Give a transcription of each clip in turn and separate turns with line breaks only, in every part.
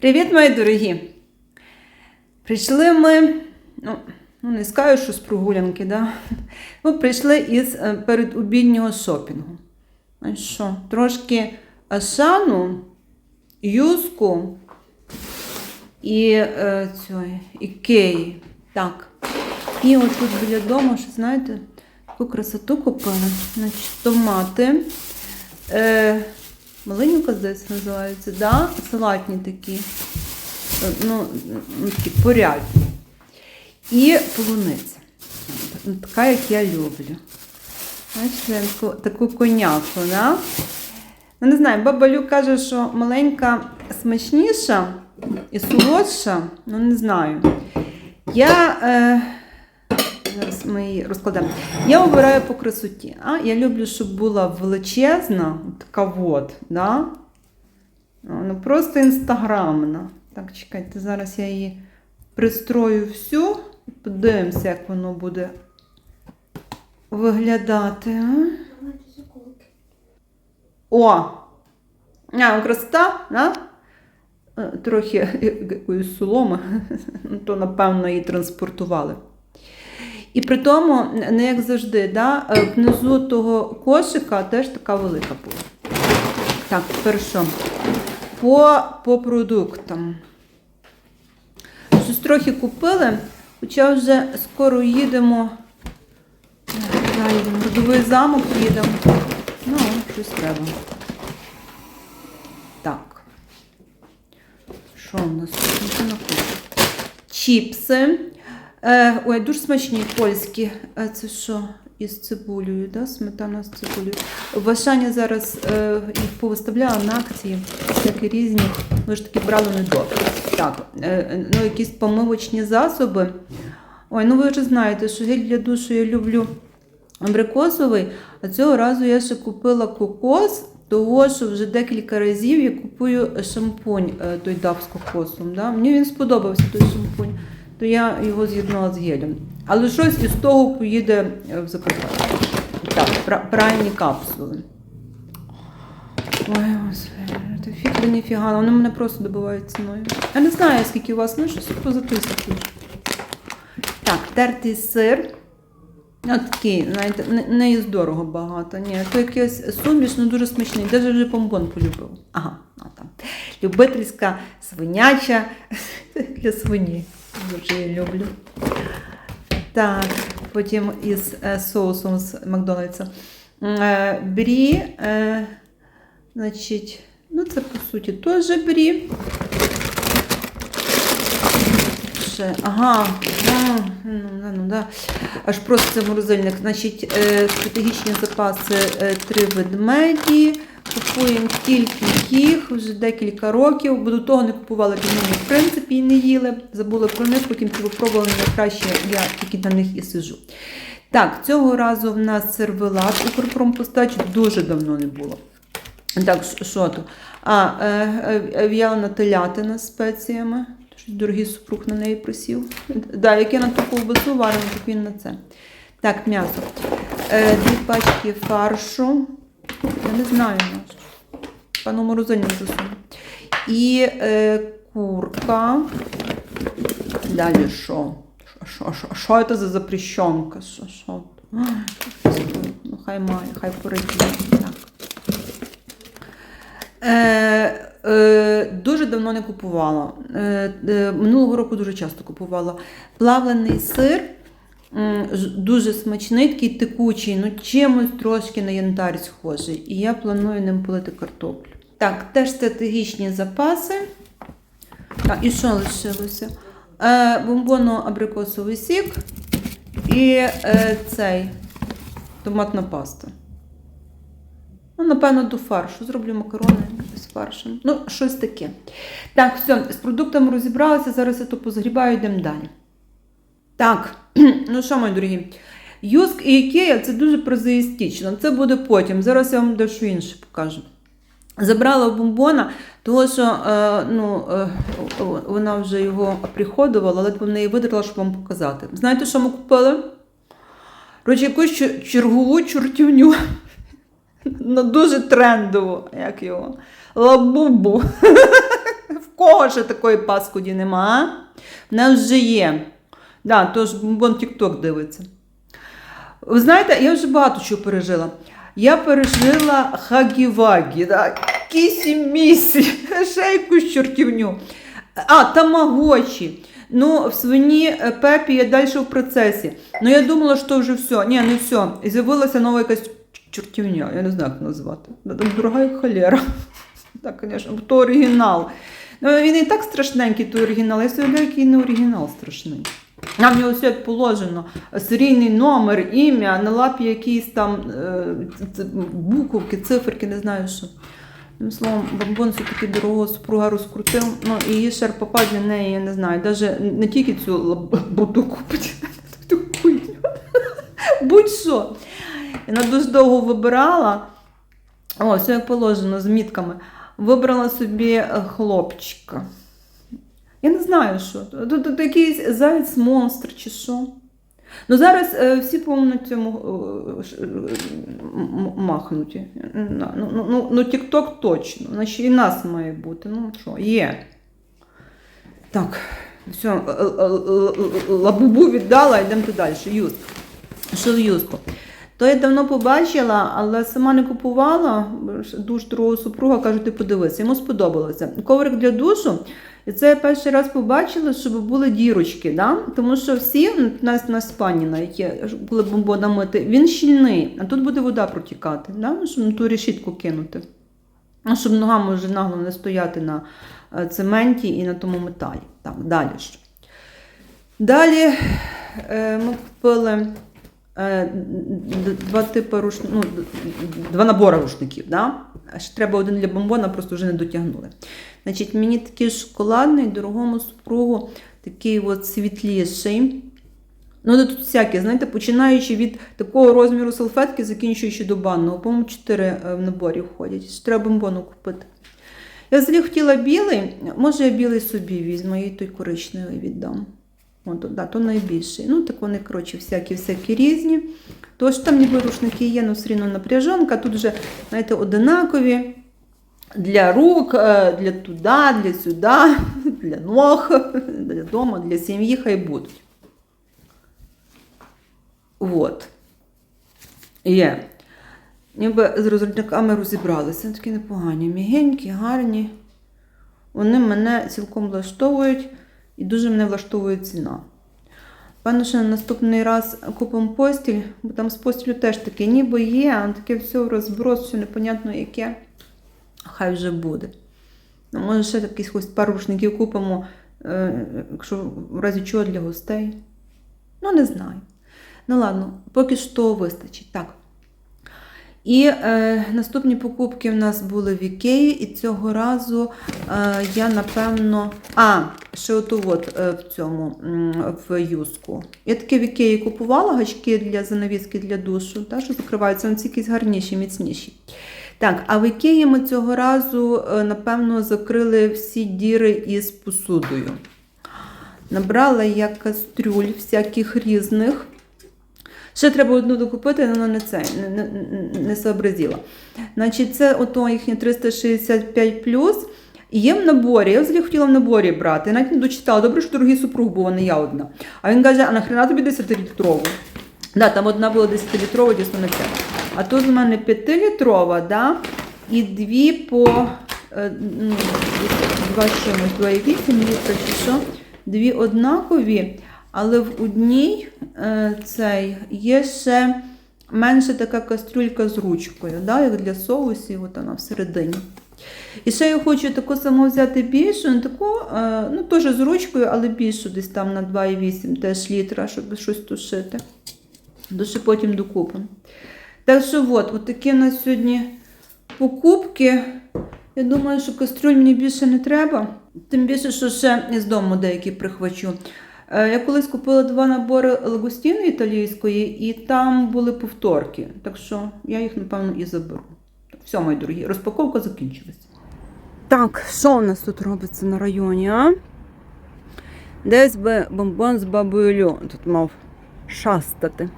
Привіт, мої дорогі! Прийшли ми, ну, ну не скажу, що з прогулянки, да? Ми прийшли із е, передобіднього шопінгу. Ну що, трошки Ашану, юзку і е, цьої, Ікеї. Так. І от тут біля дому, що знаєте, таку красоту купили. Значить, томати. Е, Малинівка, здається, називається, да? салатні такі. Е, Ну, ну, такі порядні. І полуниця. Ну, Така, як я люблю. Бачите, таку, коняку, да? Ну, не знаю, баба Лю каже, що маленька смачніша і солодша, ну не знаю. Я. Е, Зараз ми її розкладемо. Я обираю по красоті. А? Я люблю, щоб була величезна, така от, да? Ну, просто інстаграмна. Так, чекайте, зараз я її пристрою всю. Подивимося, як воно буде виглядати. О! А, красота, да? Е, Трохи якоїсь соломи, Ну, то, напевно, її транспортували. І при тому, не як завжди, да, е, внизу того кошика теж така велика була. Так, тепер що? По, по продуктам. Щось трохи купили, хоча вже скоро їдемо. Далі, Родовий замок їдемо. Ну, щось треба. Так. Що у нас? Чіпси. Е, ой, дуже смачні польські. А це що? Із цибулею, да? сметана з цибулею. В Ашані зараз е, їх повиставляла на акції, всякі різні. Ми ж таки брали недобре. Так, е, ну якісь помивочні засоби. Ой, ну ви вже знаєте, що гель для душу я люблю абрикосовий, а цього разу я ще купила кокос, того що вже декілька разів я купую шампунь е, той дав з кокосом. Да? Мені він сподобався той шампунь, то я його з'єднала з гелем. Але щось із того поїде е, в Закарпаття. Так, пра- пральні капсули. Ой, господи, та фіг ніфіга, вони мене просто добивають ціною. Я не знаю, скільки у вас, ну щось поза тисячу. Так, тертий сир. Ну, такий, знаєте, не, не із дорого багато. Ні, то якийсь суміш, ну дуже смачний. Даже вже помбон полюбив. Ага, ну там. Любительська свиняча для свині. Дуже її люблю. Так, потім із е, соусом з Макдональдса. Е, Брі, е, значить, ну це по суті теж брі. Ага, да, ну, да, ну, да. аж просто це морозильник. Значить, стратегічні запаси три ведмеді. Купуємо тільки їх вже декілька років, бо до того не купували півні, в принципі, і не їли. Забули про них, потім це випробували найкраще, я тільки на них і сижу. Так, цього разу в нас сервелат Укрпромпостач дуже давно не було. Так, що- то? А, е, е, в'ялена телятина з спеціями. Щось дорогий супруг на неї просів. Да, як я на ту ковбасу варимо, так він на це. Так, м'ясо. Е, дві пачки фаршу. Я не знаю. Пану морозильник засуну. І е, курка. Далі що? Що, що, це за запрещенка? Що, що? Ну, хай має, хай порадіє. Так. Е, е, дуже давно не купувала. Е, е, минулого року дуже часто купувала. Плавлений сир, дуже смачний, такий текучий, ну чимось трошки на янтарь схожий. І я планую ним полити картоплю. Так, теж стратегічні запаси. Так, і що лишилося? Е, бомбоно-абрикосовий сік і е, цей томатна паста. Ну, напевно, до фаршу. Зроблю макарони з фаршем. Ну, щось таке. Так, все, з продуктами розібралася, зараз я то позгрібаю, йдемо далі. Так, ну що, мої дорогі, Юск і Ікея це дуже прозаїстично. Це буде потім. Зараз я вам дещо інше покажу. Забрала бомбона, тому що е, ну, е, вона вже його приходувала, але в неї видерла, щоб вам показати. Знаєте, що ми купили? Коротше, якусь чергову чортівню. Ну, дуже трендово, як його. Лабубу. В кого ще такої паскуді нема? В нас вже є. Да, тож вон TikTok дивиться. Ви знаєте, я вже багато чого пережила. Я пережила хагі-вагі, да? кісі-місі, ще якусь чортівню. А, тамагочі. Ну, в свині е, Пепі я далі в процесі. Ну, я думала, що вже все. Ні, не все. З'явилася нова якась чортівня, я не знаю, як назвати. Дорога як холера. Так, звісно, то оригінал. Ну, він і так страшненький, той оригінал. Я собі який не оригінал страшний. Там в нього все положено. Серійний номер, ім'я, на лапі якісь там е, буковки, циферки, не знаю що. Тим словом, бомбон все-таки дорогого супруга розкрутив. Ну, і її шерпопа для неї, я не знаю, навіть не тільки цю лабуду купить. Будь-що. Вона дуже довго вибирала. О, все як положено з мітками. Вибрала собі е, хлопчика. Я не знаю, що. Тут, тут якийсь заяць монстр чи що. Ну зараз е, всі, цьому е, е, махнуті. Ну, ну, ну, ну, TikTok точно. Значить, і нас має бути. Ну що, є. Так, все, е, лабубу віддала, йдемо далі. Юск. Що в юску? То я давно побачила, але сама не купувала. Душ другого супруга каже, ти подивися, йому сподобалося. Коврик для душу. І це я перший раз побачила, щоб були дірочки, да? тому що всі ну, у нас на спані навіть є, коли бомбона мити, він щільний, а тут буде вода протікати, да? ну, щоб ту решітку кинути. Ну, щоб ногами вже нагло не стояти на е, цементі і на тому металі. Так, далі що. Далі е, ми купили два типи руш... ну, два набори рушників. Да? А Ще треба один для бомбона, просто вже не дотягнули. Значить, мені такий шоколадний, дорогому супругу, такий от світліший. Ну, тут всякі, знаєте, починаючи від такого розміру салфетки, закінчуючи до банного. По-моєму, 4 в наборі входять. Ще треба бомбону купити. Я взагалі хотіла білий, може я білий собі візьму, і той коричневий віддам. От, да, то найбільший. Ну, так вони, коротше, всякі-всякі різні. Тож там ніби рушники є, ну все рівно напряжонка. Тут вже, знаєте, одинакові. Для рук, е, для туди, для сюди, для ног, для дому, для сім'ї хай будуть. От. Є. Ніби з розробниками розібралися. Такі непогані, мігенькі, гарні. Вони мене цілком влаштовують і дуже мене влаштовує ціна. Певно, що на наступний раз купимо постіль, бо там з постілю теж таке ніби є, а таке все розброс, що непонятно яке. Хай вже буде. Ну, може, ще якісь пару рушників купимо, е, якщо в разі чого для гостей. Ну, не знаю. Ну ладно, поки що вистачить. Так. І е, наступні покупки в нас були в Ікеї, і цього разу е, я напевно. А, ще ото от е, в цьому в юску. Я таке в Ікеї купувала гачки для занавіски для душу, та, що закриваються, вони якісь гарніші, міцніші. Так, а в Ікеї ми цього разу, е, напевно, закрили всі діри із посудою. Набрала я кастрюль всяких різних. Ще треба одну докупити, але не це, не, не, не- сообразила. Значить, це ото їхнє 365 І є в наборі, я взагалі хотіла в наборі брати. Навіть не дочитала. Добре, що дорогий супруг був, а не я одна. А він каже, а нахрена тобі 10-літрову? Да, там одна була 10-літрова, дійсно не це. А тут у мене 5-літрова, да? і дві по е, ну, два чимось, 2,8 літра чи що. Дві однакові, але в одній е, цей є ще менша така кастрюлька з ручкою, да, як для соусів, от вона всередині. І ще я хочу таку саму взяти більшу, не таку, е, ну теж з ручкою, але більшу десь там на 2,8 теж літра, щоб щось тушити. Ще потім докупимо. Так що от, от такі у нас сьогодні покупки. Я думаю, що кастрюль мені більше не треба. Тим більше, що ще з дому деякі прихвачу. Е, Я колись купила два набори лагустіни італійської, і там були повторки. Так що я їх, напевно, і заберу. Все, мої дорогі, розпаковка закінчилась. Так, що у нас тут робиться на районі, а? Десь би бомбон з бабою Лю тут мав шастати.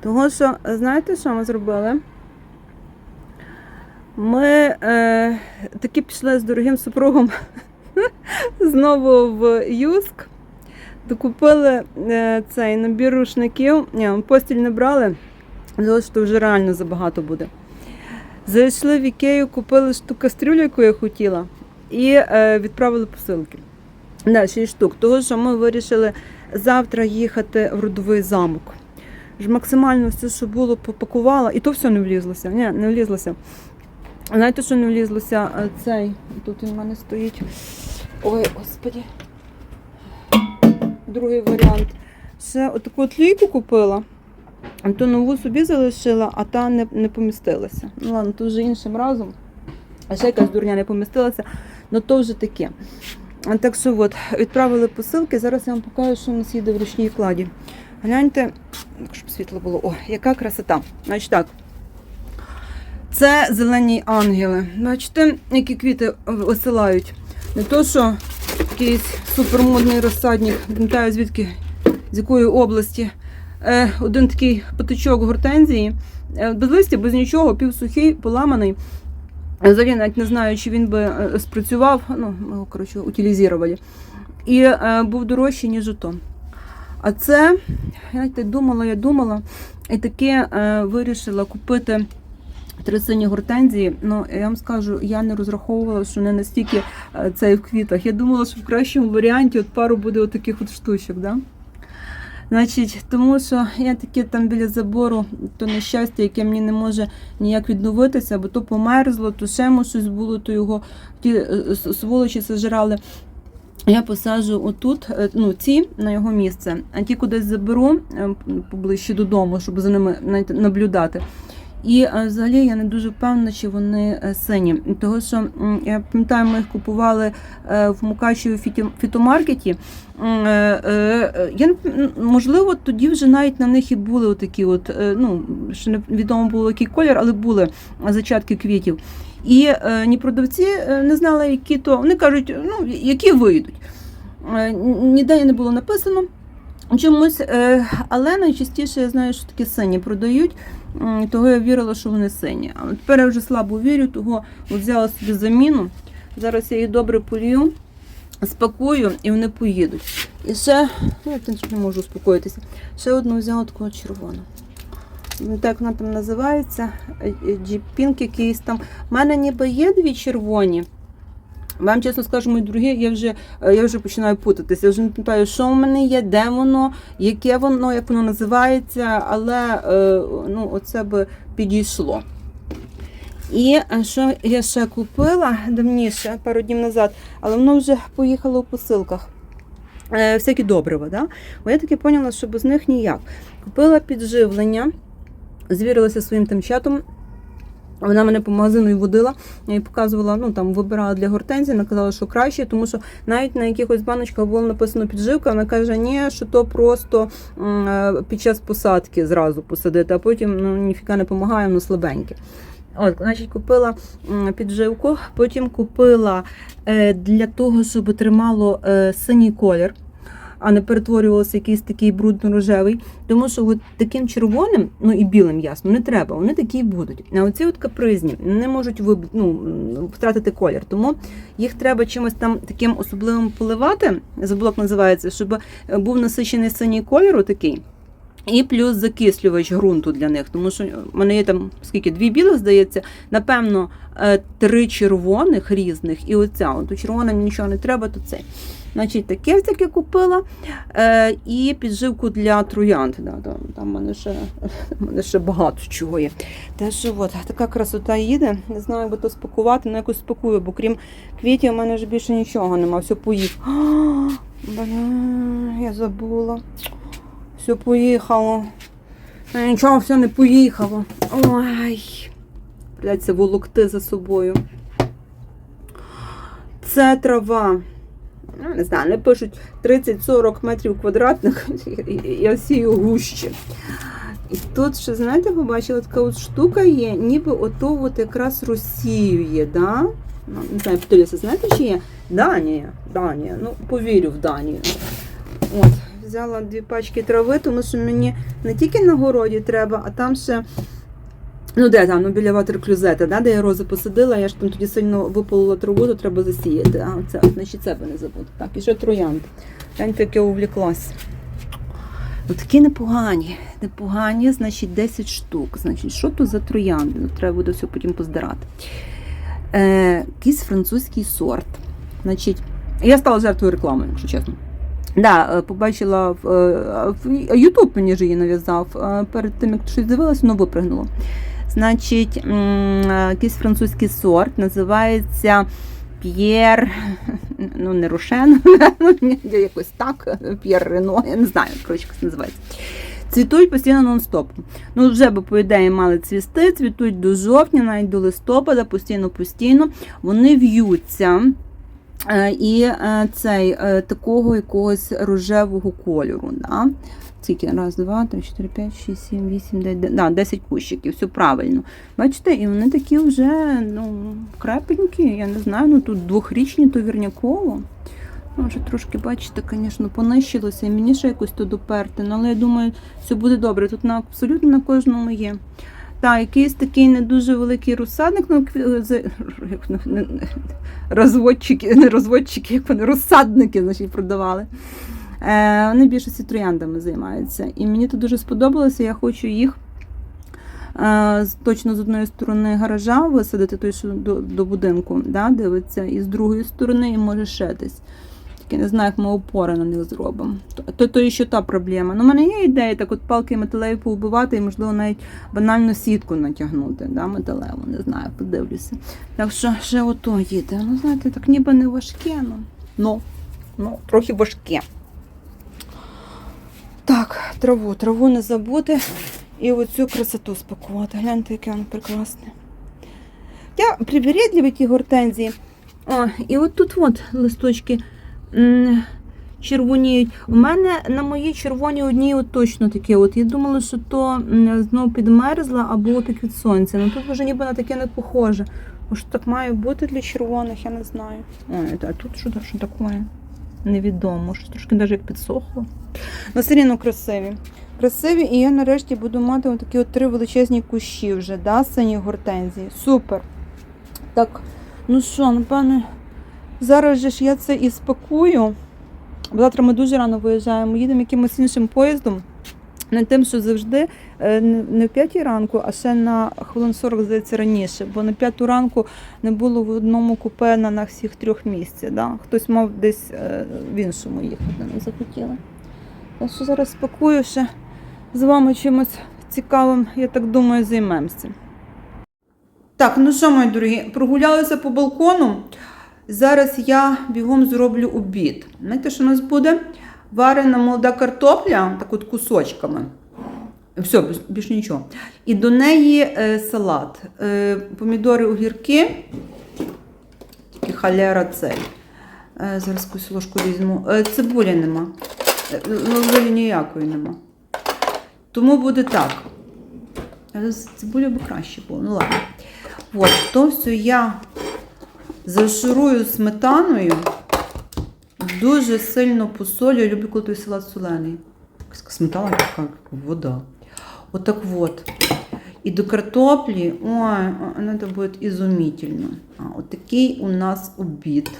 Того що, знаєте, що ми зробили? Ми е, таки пішли з дорогим супругом знову в Юск. Докупили е, цей набір рушників. Ні, постіль не брали, тому що вже реально забагато буде. Зайшли в Ікею, купили ту кастрюлю, яку я хотіла, і е, відправили посилки. Да, 6 штук. Того, що ми вирішили завтра їхати в родовий замок. Ж максимально все, що було, попакувала, і то все не влізлося. Ні, не влізлося. Знаєте, що не влізлося? Е, Цей. Тут він в мене стоїть. Ой, господі. Другий варіант. Ще отаку от лійку купила. Ту нову собі залишила, а та не, не помістилася. Ну ладно, то вже іншим разом. А ще якась дурня не помістилася, ну то вже таке. Так що от, відправили посилки. Зараз я вам покажу, що у нас їде в ручній кладі. Гляньте, щоб світло було. О, яка красота. Значить так. Це зелені ангели. Бачите, які квіти висилають. Не то, що якийсь супермодний розсадник, пам'ятаю звідки, з якої області. Е, один такий патичок гортензії, е, без листя, без нічого, півсухий, поламаний. Взагалі навіть не знаю, чи він би е, спрацював, ну, його, коротше, утилізували. І е, був дорожчий, ніж ото. А це, знаєте, думала, я думала, і таке е, вирішила купити три сині гортензії. Ну, я вам скажу, я не розраховувала, що не настільки е, це в квітах. Я думала, що в кращому варіанті от пару буде от таких от штучок. Да? Значить, тому що я таке там біля забору, то нещастя, яке мені не може ніяк відновитися, бо то померзло, то ще щось було, то його ті е, сволочі сожрали. Я посаджу отут, е, ну, ці на його місце, а ті кудись заберу поближче додому, щоб за ними знаєте, наблюдати. І е, взагалі я не дуже впевнена, чи вони е, сині. Того, що я пам'ятаю, ми їх купували е, в Мукачеві фітомаркеті. Я можливо, тоді вже навіть на них і були отакі, от, ну ще не відомо було який колір, але були зачатки квітів. І ні продавці не знали, які то. Вони кажуть, ну які вийдуть. Ніде не було написано. Чомусь, е, але найчастіше я знаю, що такі сині продають, того я вірила, що вони сині. А тепер я вже слабо вірю, того взяла собі заміну. Зараз я їх добре полью, спакую і вони поїдуть. І ще, ну, я не можу успокоїтися, ще одну взяла такого червону. Ну, Так вона там називається, е, е, якийсь там. У мене ніби є дві червоні. Вам чесно скажу, мої дорогі, я вже, е, я вже починаю путатися. Я вже не пам'ятаю, що в мене є, де воно, яке воно, як воно називається, але е, ну, оце би підійшло. І е, що я ще купила давніше, пару днів назад, але воно вже поїхало у посилках. Всякі добрива, да? Бо я таки поняла, що без них ніяк. Купила підживлення, звірилася своїм тим чатом. Вона мене по магазину і водила і показувала, ну там вибирала для гортензії, вона казала, що краще, тому що навіть на якихось баночках було написано підживка, вона каже, ні, що то просто е, під час посадки зразу посадити, а потім ну, ніфіка не допомагає, воно слабеньке. От, значить, купила підживку, потім купила е, для того, щоб тримало е, синій колір, а не перетворювався якийсь такий брудно-рожевий. Тому що от таким червоним, ну і білим ясно, не треба, вони такі й будуть. А оці от капризні не можуть виб... ну, втратити колір. Тому їх треба чимось там таким особливим поливати, забула, як називається, щоб е, був насичений синій кольору такий. І плюс закислювач ґрунту для них, тому що в мене є там скільки дві білих, здається, напевно, е, три червоних різних, і оця. От у нічого не треба, то це. Значить, таке таке купила. Е, і підживку для троянд. Да, да, там в мене ще, в мене ще багато чого є. Та що от, така красота їде. Не знаю, би то спакувати, але якось спакую, бо крім квітів, у мене вже більше нічого нема, все поїв. Бля, я забула. Все поїхало. Нічого, все не поїхало. Ой. Придеться волокти за собою. Це трава. Ну, не знаю, не пишуть 30-40 метрів квадратних. Я сію гуще. І тут ще, знаєте, побачила така от штука є, ніби ото от якраз розсіює, да? Ну, не знаю, Петеліса, знаєте, чи є? Данія. Данія. Ну, повірю в Данію. От, взяла дві пачки трави, тому що мені не тільки на городі треба, а там ще Ну, де там, ну біля ватерклюзета, да, де я рози посадила, я ж там тоді сильно випалила траву, то треба засіяти. А, це, значить, це би не забути. Так, і ще троянд. Гляньте, як я увліклась. Ну, такі непогані. Непогані, значить, 10 штук. Значить, що тут за троянди? Ну, треба буде все потім поздирати. Е, якийсь французький сорт. Значить, я стала жертвою реклами, якщо чесно. Да, е, побачила в, е, Ютуб мені ж її нав'язав. е, Перед тим, як щось дивилася, воно випригнуло. Значить, е, якийсь французький сорт називається П'єр, ну не Рошен, ну, якось так, П'єр Рено, я не знаю, коротше, як це називається. Цвітуть постійно нон-стоп. Ну, вже би, по ідеї, мали цвісти, цвітуть до жовтня, навіть до листопада, постійно-постійно. Вони в'ються. Е, І е, цей е, такого якогось рожевого кольору. Да? Скільки? Раз, два, три, чотири, п'ять, шість, сім, вісім, дев'ять, да, десять кущиків, все правильно. Бачите, і вони такі вже ну, крепенькі, я не знаю, ну тут двохрічні, то вірняково. Ну, вже трошки, бачите, звісно, понищилося, і мені ще якось то доперти. Ну, але я думаю, все буде добре. Тут на абсолютно на кожному є. Так, якийсь такий не дуже великий розсадник, ну, розводчики, не розводчики, як вони розсадники значить, продавали. Е, вони більшості трояндами займаються. І мені це дуже сподобалося. Я хочу їх е, точно з одної сторони гаража висадити, той, що до, до будинку да, дивиться, і з другої сторони, і може ще десь. Тільки не знаю, як ми опори на них зробимо. То, то, то ще та проблема. Ну, у мене є ідея так от палки металеві повбивати і, можливо, навіть банальну сітку натягнути, да, металеву, не знаю, подивлюся. Так що ще ото їде. Ну, знаєте, так ніби не важке, ну. Ну, ну трохи важке. Так, траву, траву не забути. І оцю красоту спакувати. Гляньте, яке воно прекрасне. Я привередливі ті гортензії. О, і от тут от листочки червоніють. У мене на моїй червоні одні от точно такі. От. Я думала, що то м, знов підмерзла або опік від сонця. Ну тут вже ніби на таке не похоже. Може так має бути для червоних, я не знаю. Ой, а тут що, що таке? Невідомо, що трошки навіть як підсохло. Ну, все рівно красиві. Красиві, і я нарешті буду мати такі от три величезні кущі вже, да, сині гортензії. Супер. Так, ну що, напевне, зараз же ж я це і спакую. Завтра ми дуже рано виїжджаємо, їдемо якимось іншим поїздом. Не тим, що завжди е, не в 5 ранку, а ще на хвилин 40, здається, раніше. Бо на 5 ранку не було в одному купе на, на всіх трьох місцях. Да? Хтось мав десь е, в іншому їхати, не захотіли. Так що зараз спакую ще з вами чимось цікавим, я так думаю, займемося. Так, ну що, мої дорогі, прогулялися по балкону. Зараз я бігом зроблю обід. Знаєте, що у нас буде? Варена молода картопля, так от кусочками. Все, більш- більш нічого. І до неї е, салат. Е, помідори, огірки. Тільки халяра цей. Е, зараз якусь ложку візьму. Цибулі нема. Е, Ну, взагалі ніякої нема. Тому буде так. З би краще було. Ну ладно. От, то все я зашурую сметаною. Дуже сильно посолю. Я люблю, коли той салат солений. Сметана така вода. Отак от. І до картоплі, ой, це буде ізумітельно. А, от у нас обід.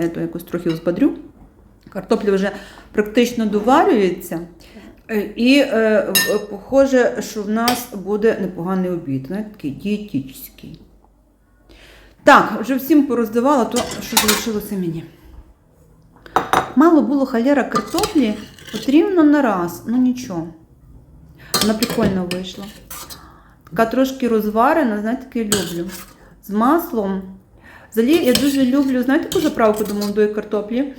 Я то якось трохи взбадрю. Картопля вже практично доварюється. Е, І е, похоже, що в нас буде непоганий обід. Знаєте, такий дієтичний. Так, вже всім пороздавала, то що залишилося мені. Мало було халяра картоплі, от рівно на раз, ну нічого. Вона прикольно вийшла. Така трошки розварена, знаєте, таке люблю. З маслом. Взагалі, я дуже люблю, знаєте, таку заправку до молодої картоплі?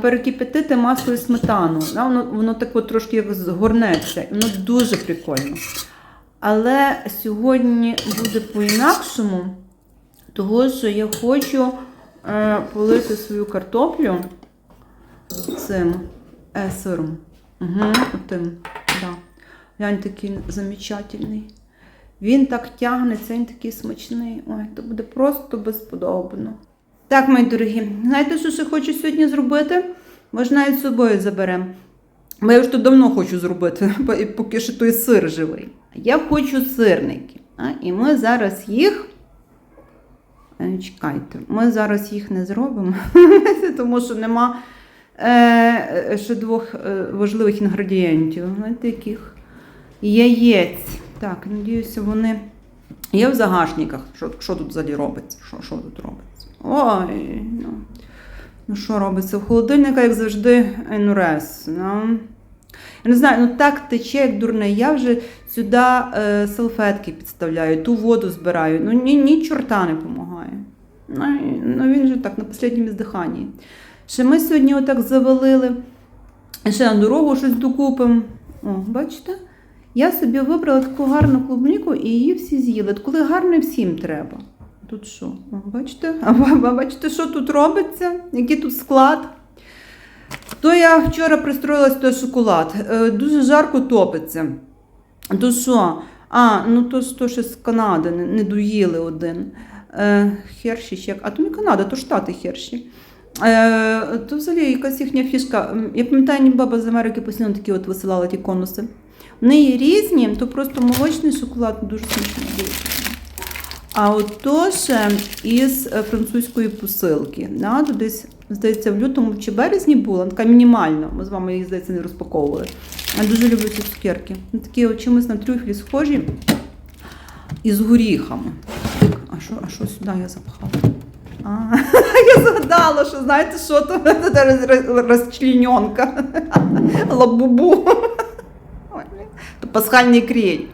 Перекипятити масло і сметану. Воно, воно так от трошки як згорнеться. І воно дуже прикольно. Але сьогодні буде по-інакшому, того, що я хочу е, полити свою картоплю цим е, сиром. Угу, отим. Да. Глянь, такий замечательний. Він так тягнеться, він такий смачний. Ой, то буде просто безподобно. Так, мої дорогі, знаєте, що ще хочу сьогодні зробити? Може, навіть з собою заберемо. Бо я вже тут давно хочу зробити, поки що той сир живий. Я хочу сирники. А? І ми зараз їх. Е, Чекайте, ми зараз їх не зробимо, тому що нема е, ще двох е, важливих інгредієнтів. Знаєте? Яєць. Так, надіюся, вони є в загашниках. Що, що тут взагалі робиться? Що, що тут робиться? Ой, ну. Ну, що робиться? В холодильника, як завжди, НРС. Ну. Я не знаю, ну так тече, як дурне. Я вже сюди е, салфетки підставляю, ту воду збираю. Ну ні, ні чорта не допомагає. Ну, ну він же так на останньому здиханні. Ще ми сьогодні отак завалили. Ще на дорогу щось докупимо. О, бачите? Я собі вибрала таку гарну клубніку і її всі з'їли. Коли гарне всім треба. Тут що? Бачите? А бачите, що тут робиться? Який тут склад? То я вчора пристроїлась той шоколад. Е, дуже жарко топиться. То що? А, ну то, то ще з Канади не, доїли один. Е, Херші ще. А то не Канада, то Штати Херші. Е, то взагалі якась їхня фішка. Я пам'ятаю, ні баба з Америки постійно такі от висилала ті конуси. В неї різні, то просто молочний шоколад дуже смачний. А от то ще із французької посилки. Да, десь, здається, в лютому чи березні була, така мінімальна. Ми з вами її, здається, не розпаковували. Я дуже люблю ці цукерки. Такі чимось на трюфлі схожі із горіхами. Так, а що, а що сюди я запхала? А, я згадала, що знаєте, що то розчлененка. Лабубу. То пасхальний крій.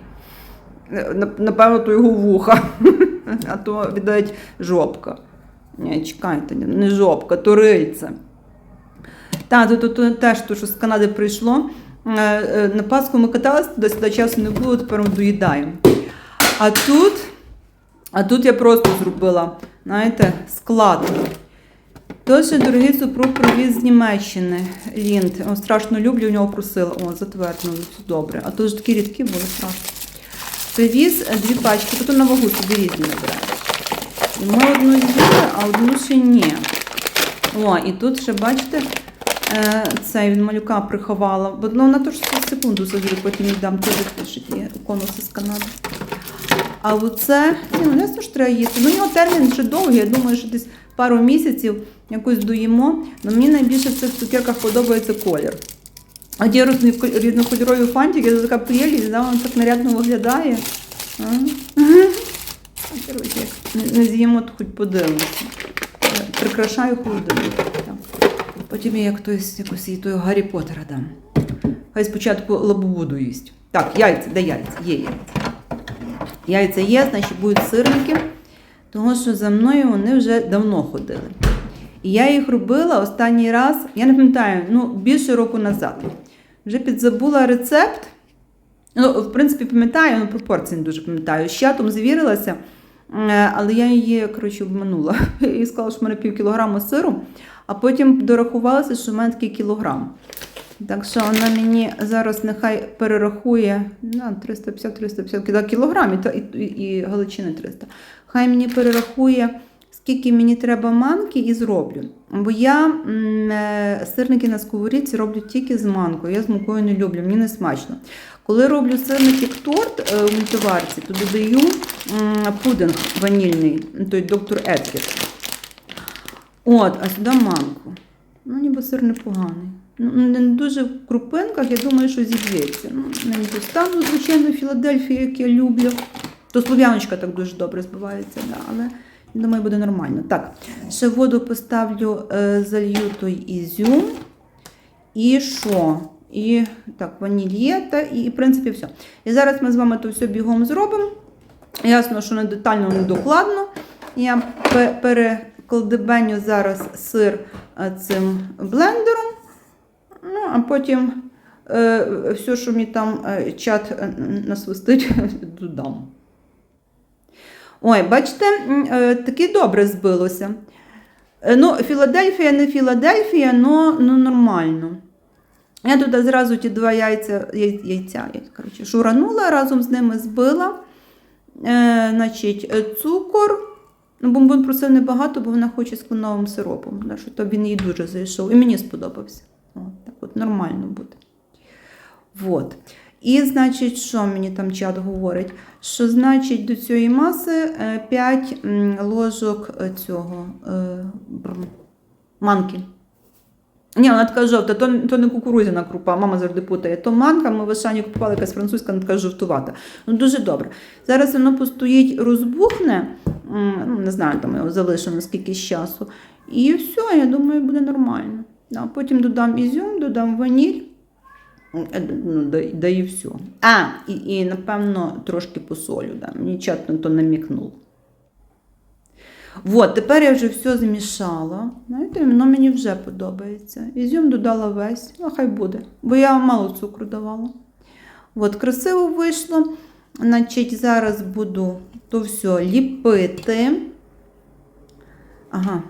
Напевно, то його вуха. А то, віддають, жопка. Ні, чекайте, не жопка, то рильце. Так, то, то, то теж то, що з Канади прийшло. Е, е, На Пасху ми каталися, туди сюди часу не було, тепер ми доїдаємо. А тут, а тут я просто зробила, знаєте, склад. То ще дорогий супруг привіз з Німеччини лінт. О, страшно люблю, у нього просила. О, затвердно, це добре. А то ж такі рідкі були страшно. Привіз е, дві пачки, тут на вагу собі різні набираєш. І ми одну з'їли, а одну ще ні. О, і тут ще, бачите, е, цей від малюка приховала. Бо ну, вона теж секунду сиділа, потім віддам теж є конуси з Канади. А оце, ні, ну ясно ж треба їсти. Ну, у нього термін ще довгий, я думаю, що десь пару місяців якось доїмо. Але мені найбільше в цих цукерках подобається колір. А ті різнокольорові фантики, це така да, воно так нарядно виглядає. Коротше, як не, з'їмо, то хоч подивимося. Прикрашаю холодильник. Потім я хтось якось їй того Гаррі Поттера дам. Хай спочатку лабубу доїсть. Так, яйця, де яйця? Є яйця. Яйця є, значить будуть сирники, тому що за мною вони вже давно ходили. І я їх робила останній раз, я не пам'ятаю, ну, більше року назад. Вже підзабула рецепт. Ну, в принципі, пам'ятаю, ну, пропорції не дуже пам'ятаю. З чатом звірилася, е, але я її, коротше, обманула. І сказала, що в мене пів кілограму сиру, а потім дорахувалася, що в мене такий кілограм. Так що вона мені зараз нехай перерахує на 350-350 кілограмів та, і, і, і галичини 300. Хай мені перерахує, скільки мені треба манки і зроблю. Бо я м, е, сирники на сковорідці роблю тільки з манкою. Я з мукою не люблю, мені не смачно. Коли роблю сирник торт в мультиварці, то додаю пудинг ванільний, той доктор Еткер. От, а сюди манку. Ну, ніби сир непоганий. Ну, не дуже в крупинках, я думаю, що зіб'ється. Ну, не достану, звичайно, Філадельфію, як я люблю. То слов'яночка так дуже добре збивається, да, але думаю, буде нормально. Так, ще воду поставлю, е, залью той ізюм. І що? І так, ваніль є, і, в принципі, все. І зараз ми з вами то все бігом зробимо. Ясно, що не детально, не докладно. Я пе- перекладебеню зараз сир е, цим блендером. Ну, а потім е, все, що мені там е, чат е, насвистить, додам. Ой, бачите, е, таки добре збилося. Ну, Філадельфія не Філадельфія, но ну, нормально. Я туди зразу ті два яйця, яй- яйця коротше, шуранула, разом з ними збила. Е, значить, е, цукор. Ну, бомбон просив небагато, бо вона хоче з кленовим сиропом. Да, що то він їй дуже зайшов. І мені сподобався. От, так от нормально буде. Вот. І, значить, що мені там чат говорить? Що, значить, до цієї маси 5 ложок е, цього е, манки. Ні, вона така жовта, то, то не кукурудзяна крупа, мама завжди путає. То манка, ми в Ашані купували якась французька, вона така жовтувата. Ну, дуже добре. Зараз воно постоїть, розбухне, ну, не знаю, там його залишимо скільки часу. І все, я думаю, буде нормально. Да, потім додам ізюм, додам ваніль. Е, Ну, да, да і все. А, і, і напевно трошки посолю. Да. Мені чат то намікнув. Вот, тепер я вже все змішала. Знаєте, воно мені вже подобається. Ізюм додала весь, ну хай буде. Бо я мало цукру давала. От, красиво вийшло. Значить, зараз буду то все ліпити. Ага.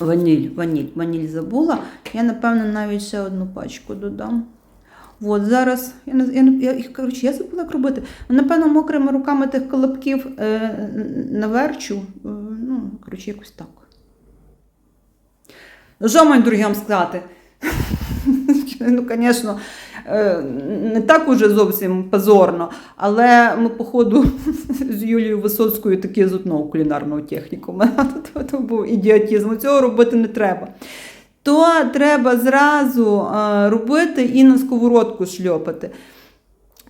Ваніль, ваніль, ваніль забула. Я, напевно, навіть ще одну пачку додам. От зараз, я, я, я, коротше, я забула як робити. Напевно, мокрими руками тих колобків е, наверчу. Е, коротше, якось так. Ну, що мені другим сказати? ну, звісно, е, не так уже зовсім позорно, але ми, походу, з Юлією Висоцькою таки з одного кулінарного технікуму. То був ідіотізм. Цього робити не треба. То треба зразу е, робити і на сковородку шльопати.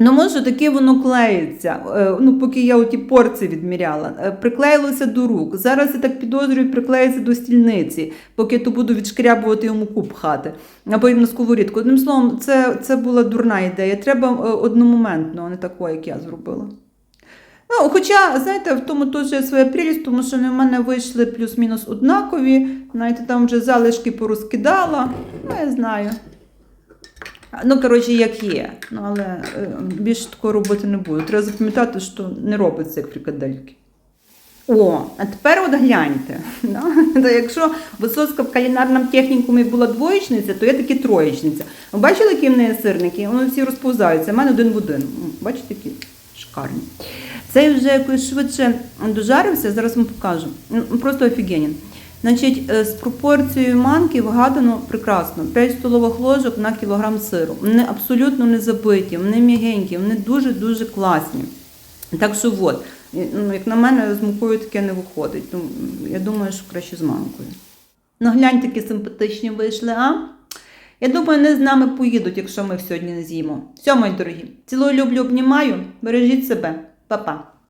Ну, може, таке воно клеїться. Е, Ну, поки я оті порції відміряла, Е, приклеїлося до рук. Зараз я так підозрюю, приклеїться до стільниці, поки я то буду відшкрябувати йому куб хати, а потім на сковорідку. Одним словом, це, це була дурна ідея. Треба е, одномоментно, а не тако, як я зробила. Ну, хоча, знаєте, в тому теж є своя прелість, тому що вони в мене вийшли плюс-мінус однакові. Знаєте, там вже залишки порозкидала. Ну, я знаю. Ну, коротше, як є. Ну, але е, більше такого робити не буду. Треба запам'ятати, що не робиться як фрикадельки. О, а тепер от гляньте. Да? Якщо Висоцька в кулінарному технікумі була двоєчниця, то я таки троєчниця. Ви бачили, які в неї сирники? Вони всі розповзаються. У мене один в один. Бачите, які шикарні. Цей вже якось швидше дожарився, зараз вам покажу. Просто офігенен. Значить, е, з пропорцією манки вгадано прекрасно. 5 столових ложок на кілограм сиру. Вони абсолютно не забиті, вони м'ягенькі, вони дуже-дуже класні. Так що от, ну, як на мене, з мукою таке не виходить. Ну, я думаю, що краще з манкою. Ну, глянь, такі симпатичні вийшли, а? Я думаю, вони з нами поїдуть, якщо ми сьогодні не з'їмо. Все, мої дорогі. Цілую, люблю, обнімаю. Бережіть себе. Па-па.